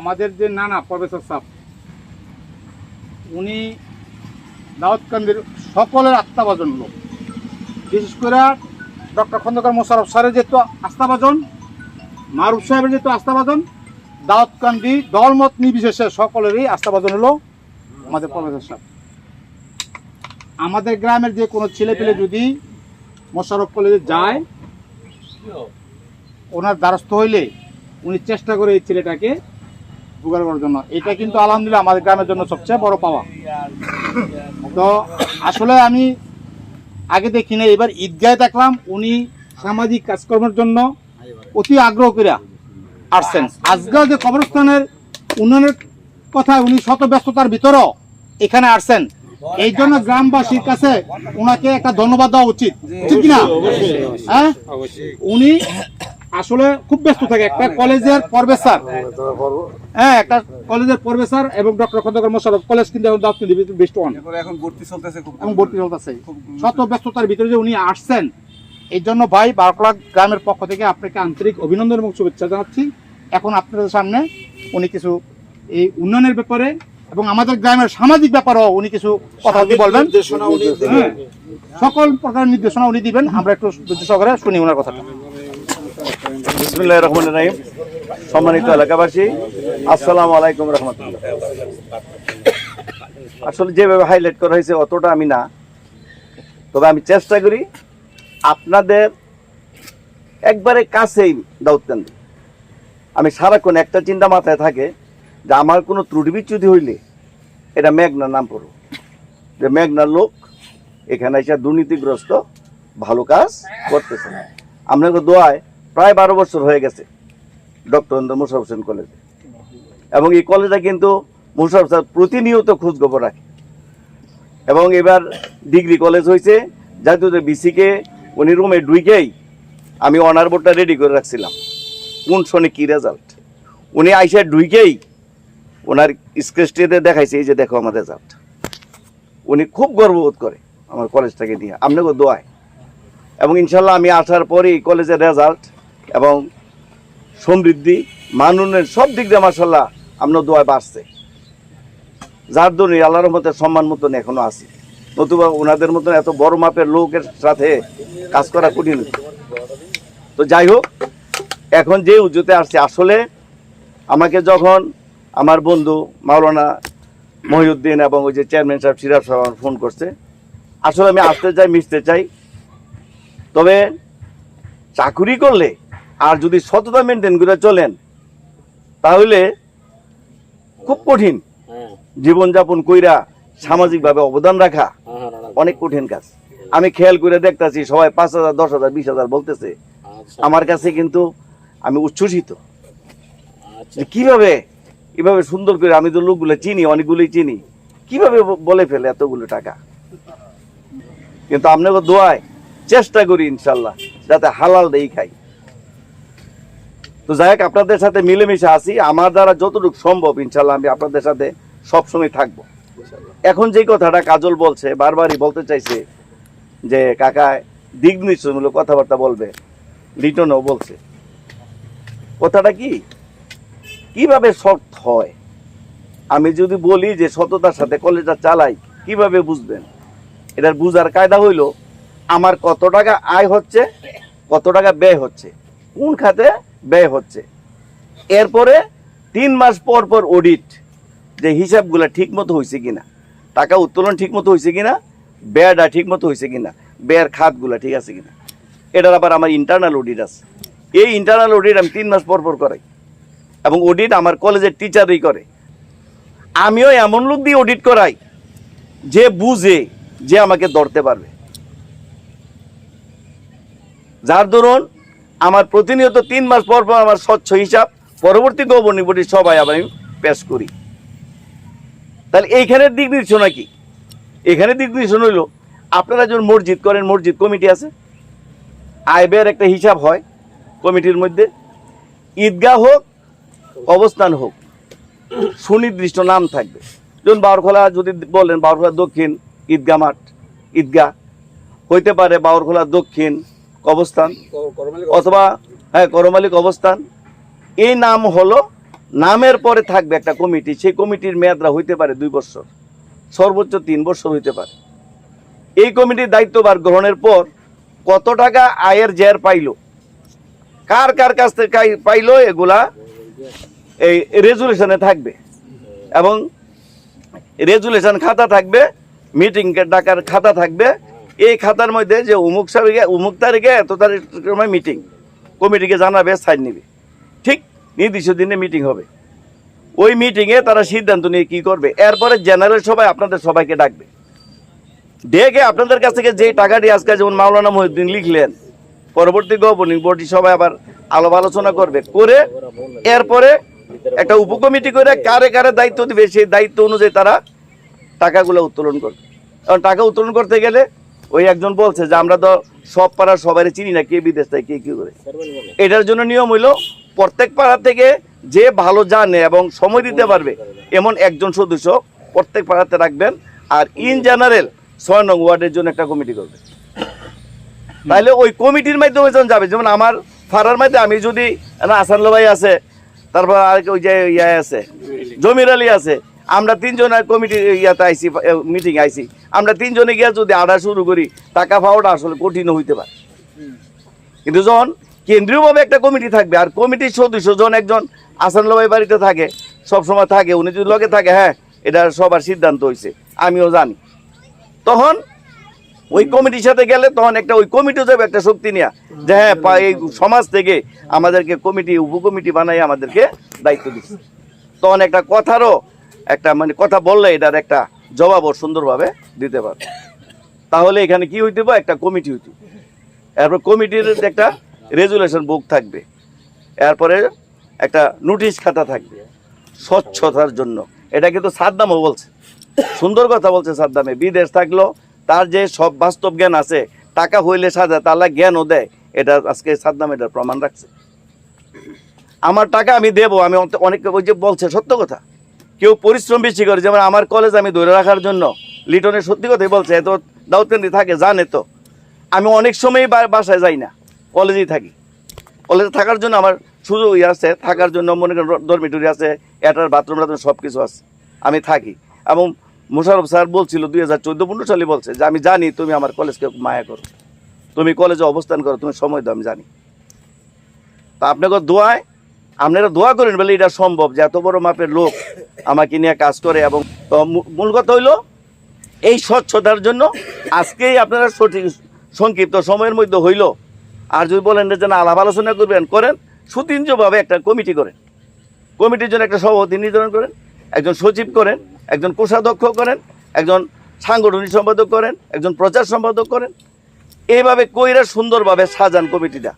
আমাদের যে নানা, প্রফেসর সাহেব উনি দাউদকান্দির সকলের আস্থাভাজন লোক। বিশেষ করে ডক্টর খন্দকার মোশারফ স্যারের যেহেতু আস্থাভাজন মারুফ সাহেবের যেহেতু আস্থাভাজন দাউদকান্দি দলমত নির্বিশেষে সকলেরই আস্থাভাজন হলো আমাদের প্রফেসর সাহেব আমাদের গ্রামের যে কোনো ছেলে পেলে যদি মোশারফ কলেজে যায়, ওনার দ্বারস্থ হইলে উনি চেষ্টা করে এই ছেলেটাকে জোগাড় করার জন্য। এটা কিন্তু আলহামদুলিল্লাহ আমাদের গ্রামের জন্য সবচেয়ে বড় পাওয়া। তো আসলে আমি আগে দেখি না এবার ঈদগায় দেখলাম উনি সামাজিক কাজকর্মের জন্য অতি আগ্রহ করে আসছেন। আজকাল যে কবরস্থানের উন্নয়নের কথা উনি শত ব্যস্ততার ভিতরেও এখানে আসছেন। এই জন্য গ্রামবাসীর কাছে ওনাকে একটা ধন্যবাদ দেওয়া উচিত। ঠিক না হ্যাঁ? উনি আসলে খুব ব্যস্ত থাকে। একটা কলেজের প্রফেসর। হ্যাঁ একটা কলেজের প্রফেসর এবং ডক্টর খন্দকার মোশারফ। কলেজ কিন্তু এখন দায়িত্ব দিবে বেস্ট ওয়ান এখন এখন ভর্তি চলতেছে খুব এবং ভর্তি চলতেছে। শত ব্যস্ততার ভিতরে যে উনি আসছেন এই জন্য ভাই বারকলা গ্রামের পক্ষ থেকে আপনাকে আন্তরিক অভিনন্দন এবং শুভেচ্ছা জানাচ্ছি। এখন আপনাদের সামনে উনি কিছু এই উন্নয়নের ব্যাপারে এবং আমাদের গ্রামের সামাজিক ব্যাপারেও উনি কিছু কথা বলবেন। হ্যাঁ, সকল প্রকার নির্দেশনা উনি দিবেন। আমরা একটু সহকারে শুনি ওনার কথাটা। বিসমুল্লাহ রহমান রাহিম। সম্মানিত এলাকাবাসী, আসসালামু আলাইকুম রহমতুল্লাহ। আসলে যেভাবে হাইলাইট করা হয়েছে অতটা আমি না। তবে আমি চেষ্টা করি আপনাদের একবারে কাছেই দাউদকান্দি আমি সারাক্ষণ একটা চিন্তা মাথায় থাকে যে আমার কোনো ত্রুটি বিচ্যুতি হইলে এটা মেঘনার নাম পড়ো। যে মেঘনার লোক এখানে এসে দুর্নীতিগ্রস্ত, ভালো কাজ করতেছে আপনাকে দোয়ায় প্রায় বারো বছর হয়ে গেছে ডক্টর মুশারফ হোসেন কলেজে। এবং এই কলেজে কিন্তু মুশারফ স্যার প্রতিনিয়ত খোঁজ খবর রাখে। এবং এবার ডিগ্রি কলেজ হয়েছে যেহেতু বিসিকে উনি রুমে ঢুকেই আমি অনার বোর্ডটা রেডি করে রাখছিলাম। কোন শনে কী রেজাল্ট উনি আইসা ঢুকেই ওনার স্কেচটিতে দেখাইছে, এই যে দেখো আমার রেজাল্ট উনি খুব গর্ববোধ করে আমার কলেজটাকে নিয়ে। আপনাকে দোয়ায়। এবং ইনশাল্লাহ আমি আসার পরে কলেজের রেজাল্ট এবং সমৃদ্ধি মাননের সব দিক দিয়ে মার্শাল্লাহ আপনার দোয়ায় বাড়ছে। যার জন্য আল্লাহর রহমতের সম্মান মতন এখনও আছি। নতুবা ওনাদের মতন এত বড় মাপের লোকের সাথে কাজ করা কঠিন। তো যাই হোক, এখন যে উজ্জতে আসছে, আসলে আমাকে যখন আমার বন্ধু মাওলানা মহিউদ্দিন এবং ওই যে চেয়ারম্যান সাহেব সিরাজ সাহেব ফোন করছে, আসলে আমি আসতে চাই, মিশতে চাই। তবে চাকুরি করলে আর যদি সততা মেনটেন করে চলেন তাহলে খুব কঠিন জীবনযাপন কইরা সামাজিকভাবে অবদান রাখা অনেক কঠিন কাজ। আমি খেয়াল করে দেখতাছি সবাই পাঁচ হাজার দশ হাজার বিশ হাজার বলতেছে। আমার কাছে কিন্তু আমি উচ্ছ্বসিত। কীভাবে এভাবে সুন্দর করে আমি তো লোকগুলো চিনি অনেকগুলোই চিনি কীভাবে বলে ফেলে এতগুলো টাকা? কিন্তু আপনাকে দোয়ায় চেষ্টা করি ইনশাল্লাহ যাতে হালাল দেই খাই। তো যাই হোক, আপনাদের সাথে মিলেমিশে আসি আমার দ্বারা যতটুকু সম্ভব ইনশাল্লাহ আমি আপনাদের সাথে সবসময় থাকব। এখন যে কথাটা কাজল বলছে, বারবারই বলতে চাইছে যে, কাকা, দিক নিশ্চয়মূলক কথাবার্তা বলবে। লিটনও বলছে। কথাটা কি? কীভাবে সৎ হয়? আমি যদি বলি যে, সততার সাথে কলেজটা চালাই, কীভাবে বুঝবেন? এটার বুঝার কায়দা হইল, আমার কত টাকা আয় হচ্ছে, কত টাকা ব্যয় হচ্ছে, কোন খাতে ব্যয় হচ্ছে। এরপরে তিন মাস পর পর অডিট যে হিসাবগুলো ঠিক মতো হয়েছে কিনা, টাকা উত্তোলন ঠিক মতো হয়েছে কিনা, ব্যয়টা ঠিক মতো হয়েছে কিনা, ব্যয়ের খাতগুলো ঠিক আছে কিনা। এটার আবার আমার ইন্টারনাল অডিট আছে। এই ইন্টারনাল অডিট আমি তিন মাস পর পর করাই। এবং অডিট আমার কলেজের টিচারই করে। আমিও এমন লোক দিয়ে অডিট করাই যে বুঝে, যে আমাকে ধরতে পারবে। যার দরুন আমার প্রতিনিয়ত তিন মাস পর পর আমার স্বচ্ছ হিসাব, পরবর্তী গভর্নিং বডি সবাই আবার আমি পেশ করি। তাহলে এইখানের দিক নির্দেশনা কি? এখানে দিক নির্দেশনা হইল, আপনারা যখন মসজিদ করেন, মসজিদ কমিটি আছে আয় ব্যয়ের একটা হিসাব হয় কমিটির মধ্যে, ঈদগাহ হোক, অবস্থান হোক, সুনির্দিষ্ট নাম থাকবে। যেমন বাউরখোলা যদি বলেন, বাউরখোলা দক্ষিণ ঈদগাহ মাঠ, ঈদগাহ, হইতে পারে বাউরখোলা দক্ষিণ অবস্থান অথবা হ্যাঁ করমালিক অবস্থান এই নাম হলো নামের পরে থাকবে একটা কমিটি। সেই কমিটির মেয়াদরা হইতে পারে দুই বছর। সর্বোচ্চ তিন বছর হইতে পারে। এই কমিটির দায়িত্বভার গ্রহণের পর কত টাকা আয়ের জের পাইলো? কার কার কাছ থেকে পাইলো এগুলা? এই রেজুলেশনে থাকবে। এবং রেজুলেশন খাতা থাকবে মিটিং ডাকার খাতা থাকবে এই খাতার মধ্যে যে উমুক তারিখে উমুক তারিখে এত তারিখ সময় মিটিং কমিটিকে জানাবে সাইন নিবে। ঠিক নির্দিষ্ট দিনে মিটিং হবে। ওই মিটিংয়ে তারা সিদ্ধান্ত নিয়ে কি করবে? এরপরে জেনারেল সবাই আপনাদের সবাইকে ডাকবে। ডেকে আপনাদের কাছ থেকে যে টাকাটি আজকে যেমন মাওলানা মহিউদ্দিন লিখলেন, পরবর্তী গভর্নিং বডি সবাই আবার আলাপ আলোচনা করবে। করে এরপরে একটা উপকমিটি করে কারে কারে দায়িত্ব দিবে, সেই দায়িত্ব অনুযায়ী তারা টাকাগুলো উত্তোলন করবে। কারণ টাকা উত্তোলন করতে গেলে ওই একজন বলছে যে, আমরা তো সব পাড়ার সবাই চিনি না, কে বিদেশ থেকে, কে কি করে? এটার জন্য নিয়ম হইল, প্রত্যেক পাড়া থেকে যে ভালো জানে এবং সময় দিতে পারবে, এমন একজন সদস্য প্রত্যেক পাড়াতে রাখবেন। আর ইন জেনারেল ছয় নং ওয়ার্ডের জন্য একটা কমিটি করবে। তাহলে ওই কমিটির মাধ্যমে যখন যাবে, যেমন আমার ফাড়ার মধ্যে আমি যদি না আসান ভাই আছে, তারপর আর ওই যে ইয়ে আছে, জমির আলী আছে আমরা তিনজন কমিটি ইয়াতে আইসি মিটিং আইসি আমরা তিনজনে গিয়ে যদি আডা শুরু করি, টাকা পাওয়াটা আসলে কঠিন হইতে পারে। কিন্তু যখন কেন্দ্রীয়ভাবে একটা কমিটি থাকবে, আর কমিটির সদস্য যখন একজন আসানুল্লাহ ভাই বাড়িতে থাকে সব সময় থাকে, উনি যদি লগে থাকে হ্যাঁ এটা সবার সিদ্ধান্ত হয়েছে আমিও জানি। তখন ওই কমিটির সাথে গেলে তখন একটা, ওই কমিটিও যাবে একটা শক্তি নেওয়া যে হ্যাঁ এই সমাজ থেকে আমাদেরকে কমিটি উপকমিটি বানাই আমাদেরকে দায়িত্ব দিচ্ছে তখন একটা কথারও একটা মানে কথা বললে এটার একটা জবাবও সুন্দরভাবে দিতে পারবে। তাহলে এখানে কি হইতে পারে? একটা কমিটি হইতে এরপর কমিটির একটা রেজুলেশন বুক থাকবে। এরপরে একটা নোটিশ খাতা থাকবে স্বচ্ছতার জন্য। এটা কিন্তু সাদ্দামও বলছে। সুন্দর কথা বলছে সাদ্দামে। বিদেশ থাকল, তার যে সব বাস্তব জ্ঞান আছে, টাকা হইলে সাজা, তাহলে জ্ঞানও দেয়। এটা আজকে সাদ্দাম এটার প্রমাণ রাখছে। আমার টাকা আমি দেবো, আমি অনেক ওই যে বলছে সত্য কথা। কেউ পরিশ্রম বেশি করে, যেমন আমার কলেজ আমি ধরে রাখার জন্য। লিটনের সত্যি কথাই বলছে, এত দাউদকেন্দ্রি থাকে, জানে তো। আমি অনেক সময়ই বাসায় যাই না কলেজেই থাকি। কলেজে থাকার জন্য আমার সুযোগ আছে, থাকার জন্য মনে করেন ডরমিটরি আছে, এটার বাথরুম টাথরুম সব কিছু আছে, আমি থাকি। এবং মোশারফ স্যার বলছিল, দুই হাজার চোদ্দ, পনেরো সালে বলছে যে, আমি জানি তুমি আমার কলেজকে মায়া করো। তুমি কলেজে অবস্থান করো, তুমি সময় দাও, আমি জানি। তা আপনাকে দোয়ায় আপনারা দোয়া করেন বলে এটা সম্ভব যে এত বড় মাপের লোক আমাকে নিয়ে কাজ করে এবং মূল কথা হইল এই স্বচ্ছতার জন্য আজকেই আপনারা সঠিক সংক্ষিপ্ত সময়ের মধ্যে হইল। আর যদি বলেন যে না, আলাপ আলোচনা করবেন, করেন। সুতিঞ্জভাবে একটা কমিটি করেন। কমিটির জন্য একটা সভাপতি নির্ধারণ করেন, একজন সচিব করেন, একজন কোষাধ্যক্ষ করেন, একজন সাংগঠনিক সম্পাদক করেন, একজন প্রচার সম্পাদক করেন। এইভাবে কইরা সুন্দরভাবে সাজান কমিটিটা।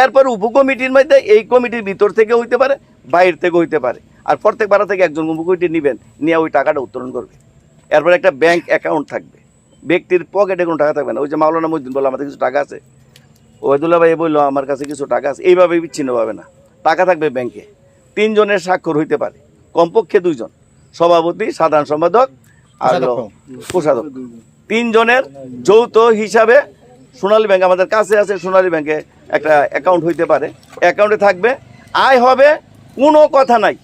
এরপর উপকমিটির মধ্যে এই কমিটির ভিতর থেকে হইতে পারে বাইরে থেকে হইতে পারে। আর প্রত্যেক পাড়া থেকে একজন উপকমিটি নেবেন নিয়ে ওই টাকাটা উত্তোলন করবে। এরপর একটা ব্যাংক অ্যাকাউন্ট থাকবে। ব্যক্তির পকেটে কোনো টাকা থাকবে না। ওই যে মাওলানা মহিদ্দিন বলল আমাদের কিছু টাকা আছে। ওয়েদুল্লাহ ভাই বলল আমার কাছে কিছু টাকা আছে। এইভাবে বিচ্ছিন্ন বিচ্ছিন্নভাবে না। টাকা থাকবে ব্যাংকে তিনজনের স্বাক্ষর হইতে পারে। কমপক্ষে দুইজন। সভাপতি সাধারণ সম্পাদক আর কোষাধ্যক্ষ তিনজনের যৌথ হিসাবে সোনালী ব্যাংক আমাদের কাছে আছে সোনালী ব্যাংকে একটা অ্যাকাউন্ট হইতে পারে। অ্যাকাউন্টে থাকবে আয় হবে কোনো কথা নাই।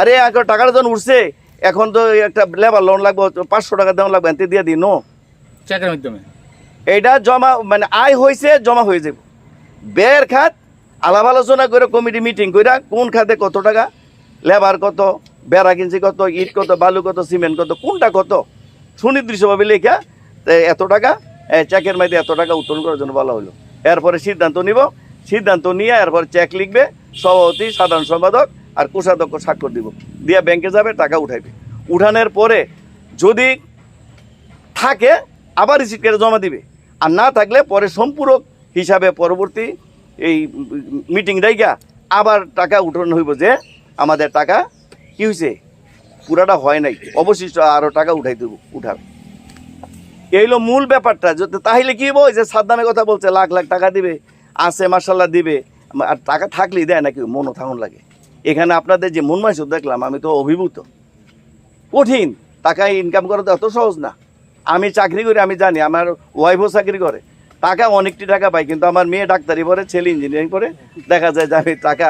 আরে এখন টাকাটা যখন উঠছে এখন তো একটা লেবার লোন লাগবে পাঁচশো টাকা দেওয়া লাগবে এতে দিয়ে দিই নো চেকের মাধ্যমে। এইটা জমা মানে আয় হয়েছে জমা হয়ে যাবে। ব্যয়ের খাত আলাপ আলোচনা করে কমিটি মিটিং করে কোন খাতে কত টাকা লেবার কত বেড়া কিনছি কত ইট কত বালু কত সিমেন্ট কত কোনটা কত সুনির্দিষ্টভাবে লেখা এত টাকা চেকের মাইতে এত টাকা উত্তোলন করার জন্য বলা হলো এরপরে সিদ্ধান্ত নিব। সিদ্ধান্ত নিয়ে এরপর চেক লিখবে। সভাপতি, সাধারণ সম্পাদক আর কোষাধ্যক্ষ স্বাক্ষর দিব। দিয়ে ব্যাংকে যাবে, টাকা উঠাইবে। উঠানোর পরে যদি থাকে, আবার রিসিপ্ট কেটে জমা দিবে। আর না থাকলে পরে সম্পূরক হিসাবে পরবর্তী এই মিটিং ডাইগা আবার টাকা উঠানো হইব যে আমাদের টাকা কি হয়েছে পুরাটা হয় নাই। অবশিষ্ট আরও টাকা উঠাই দেব উঠাবে এই হলো মূল ব্যাপারটা। যদি তাহলে কি ওই যে সাদ্দামের কথা বলছে লাখ লাখ টাকা দিবে আছে মার্শাল্লাহ দিবে। আর টাকা থাকলেই দেয় নাকি? মনও থাকুন লাগে। এখানে আপনাদের যে মন মাসুদ দেখলাম আমি তো অভিভূত। কঠিন। টাকা ইনকাম করা তো এত সহজ না। আমি চাকরি করি আমি জানি আমার ওয়াইফও চাকরি করে। টাকা অনেকটি টাকা পাই কিন্তু আমার মেয়ে ডাক্তারি পড়ে ছেলে ইঞ্জিনিয়ারিং করে দেখা যায় যে আমি টাকা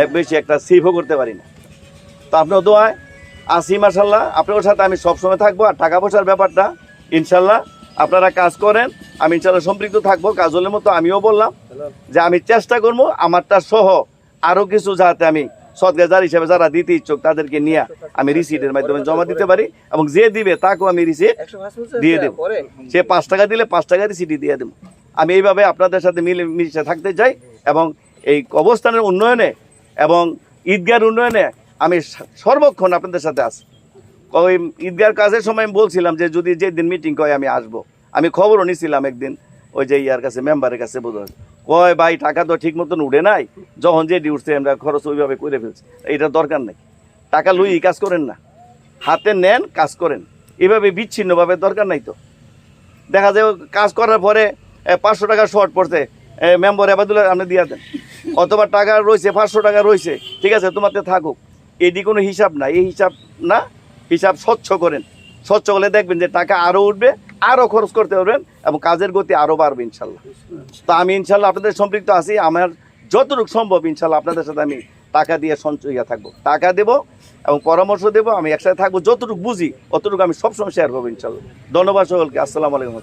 এ, বেশি একটা সেভও করতে পারি না। তো আপনার দোয়ায় আসি মাসাল্লাহ আপনার সাথে আমি সবসময় থাকব। আর টাকা পয়সার ব্যাপারটা ইনশাল্লাহ আপনারা কাজ করেন আমি ইনশাল্লাহ সম্পৃক্ত থাকব কাজলের মতো আমিও বললাম যে আমি চেষ্টা করব আমারটা সহ আরও কিছু যাতে আমি সদগাজার হিসেবে যারা দিতে ইচ্ছুক তাদেরকে নিয়ে আমি রিসিটের মাধ্যমে জমা দিতে পারি এবং যে দিবে তাকেও আমি রিসিট দিয়ে দেব। সে পাঁচ টাকা দিলে পাঁচ টাকা রিসিটি দিয়ে দেবো। আমি এইভাবে আপনাদের সাথে মিলে মিশে থাকতে চাই এবং এই অবস্থানের উন্নয়নে এবং ঈদগার উন্নয়নে আমি সর্বক্ষণ আপনাদের সাথে আছি। ওই ঈদগার কাজের সময় আমি বলছিলাম যে যদি যেদিন মিটিং কয় আমি আসব। আমি খবরও নিছিলাম একদিন, ওই যে ইয়ার কাছে মেম্বারের কাছে হয় কয়, ভাই, টাকা তো ঠিক মতন উঠে নাই। যখন যেটি উঠছে আমরা খরচ ওইভাবে করে ফেলছি। এটা দরকার নেই। টাকা লুই কাজ করেন না। হাতে নেন, কাজ করেন। এভাবে বিচ্ছিন্নভাবে দরকার নাই তো। দেখা যায় কাজ করার পরে পাঁচশো টাকা শর্ট পড়ছে। মেম্বার আবাদুল্লাহ আপনি দিয়ে দেন। অথবা টাকা রয়েছে পাঁচশো টাকা রয়েছে ঠিক আছে তোমাতে থাকুক। এটি কোনো হিসাব না। এই হিসাব না হিসাব স্বচ্ছ করেন। স্বচ্ছ হলে দেখবেন যে টাকা আরও উঠবে আরও খরচ করতে পারবেন এবং কাজের গতি আরও বাড়বে ইনশাল্লাহ। তো আমি ইনশাল্লাহ আপনাদের সম্পৃক্ত আছি, আমার যতটুকু সম্ভব ইনশাল্লাহ আপনাদের সাথে আমি টাকা দিয়ে সঞ্চয় থাকব। টাকা দেবো এবং পরামর্শ দেবো, আমি একসাথে থাকব, যতটুকু বুঝি, অতটুকু আমি সবসময় শেয়ার করব ইনশাল্লাহ। ধন্যবাদ সকলকে, আসসালামু আলাইকুম।